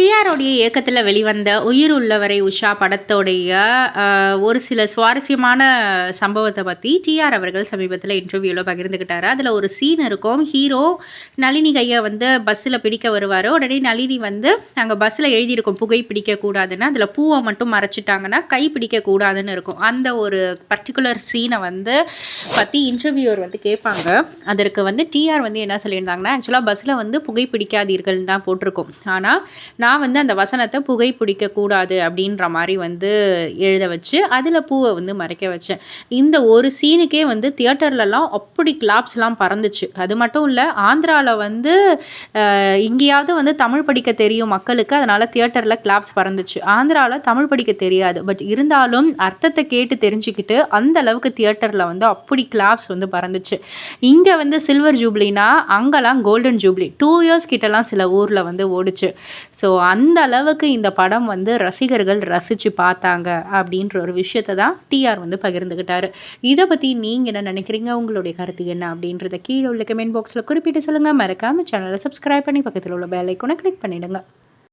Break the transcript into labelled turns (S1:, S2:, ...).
S1: டிஆருடைய இயக்கத்தில் வெளிவந்த உயிர் உள்ளவரை உஷா படத்தோடைய ஒரு சில சுவாரஸ்யமான சம்பவத்தை பற்றி டிஆர் அவர்கள் சமீபத்தில் இன்டர்வியூவில் பகிர்ந்துக்கிட்டாரு அதில் ஒரு சீன் இருக்கும். ஹீரோ நளினி கையை வந்து பஸ்ஸில் பிடிக்க வருவார். உடனே நளினி வந்து அங்கே பஸ்ஸில் எழுதியிருக்கும் புகை பிடிக்கக்கூடாதுன்னு அதில் பூவை மட்டும் மறைச்சிட்டாங்கன்னா கை பிடிக்கக்கூடாதுன்னு இருக்கும். அந்த ஒரு பர்டிகுலர் சீனை வந்து பற்றி இன்டர்வியூவர் வந்து கேட்பாங்க. அதற்கு வந்து டிஆர் வந்து என்ன சொல்லியிருந்தாங்கன்னா ஆக்சுவலாக பஸ்ஸில் வந்து புகை பிடிக்காதீர்கள் தான் போட்டிருக்கும். ஆனால் நான் வந்து அந்த வசனத்தை புகை பிடிக்கக்கூடாது அப்படின்ற மாதிரி வந்து எழுத வச்சு அதில் பூவை வந்து மறைக்க வச்சேன். இந்த ஒரு சீனுக்கே வந்து தியேட்டர்லலாம் அப்படி கிளாப்ஸ்லாம் பறந்துச்சு. அது மட்டும் இல்லை ஆந்திராவில் வந்து இங்கேயாவது எங்கேயாவது வந்து தமிழ் படிக்க தெரியும் மக்களுக்கு அதனால் தியேட்டரில் கிளாப்ஸ் பறந்துச்சு. ஆந்திராவில் தமிழ் படிக்க தெரியாது. பட் இருந்தாலும் அர்த்தத்தை கேட்டு தெரிஞ்சுக்கிட்டு அந்த அளவுக்கு தியேட்டரில் வந்து அப்படி கிளாப்ஸ் வந்து பறந்துச்சு. இங்கே வந்து சில்வர் ஜூப்ளினா அங்கெல்லாம் கோல்டன் ஜூப்ளி டூ இயர்ஸ் கிட்டலாம் சில ஊரில் வந்து ஓடுச்சு. ஸோ அந்த அளவுக்கு இந்த படம் வந்து ரசிகர்கள் ரசித்து பார்த்தாங்க அப்படின்ற ஒரு விஷயத்தை தான் டிஆர் வந்து பகிர்ந்துக்கிட்டாரு இதை பற்றி நீங்கள் என்ன நினைக்கிறீங்க? உங்களுடைய கருத்து என்ன அப்படின்றத கீழே உள்ள கமெண்ட் பாக்ஸில் குறிப்பிட்டு சொல்லுங்கள் மறக்காமல் சேனலை சப்ஸ்கிரைப் பண்ணி பக்கத்தில் உள்ள பெல் ஐக்கோனை கிளிக் பண்ணிவிடுங்க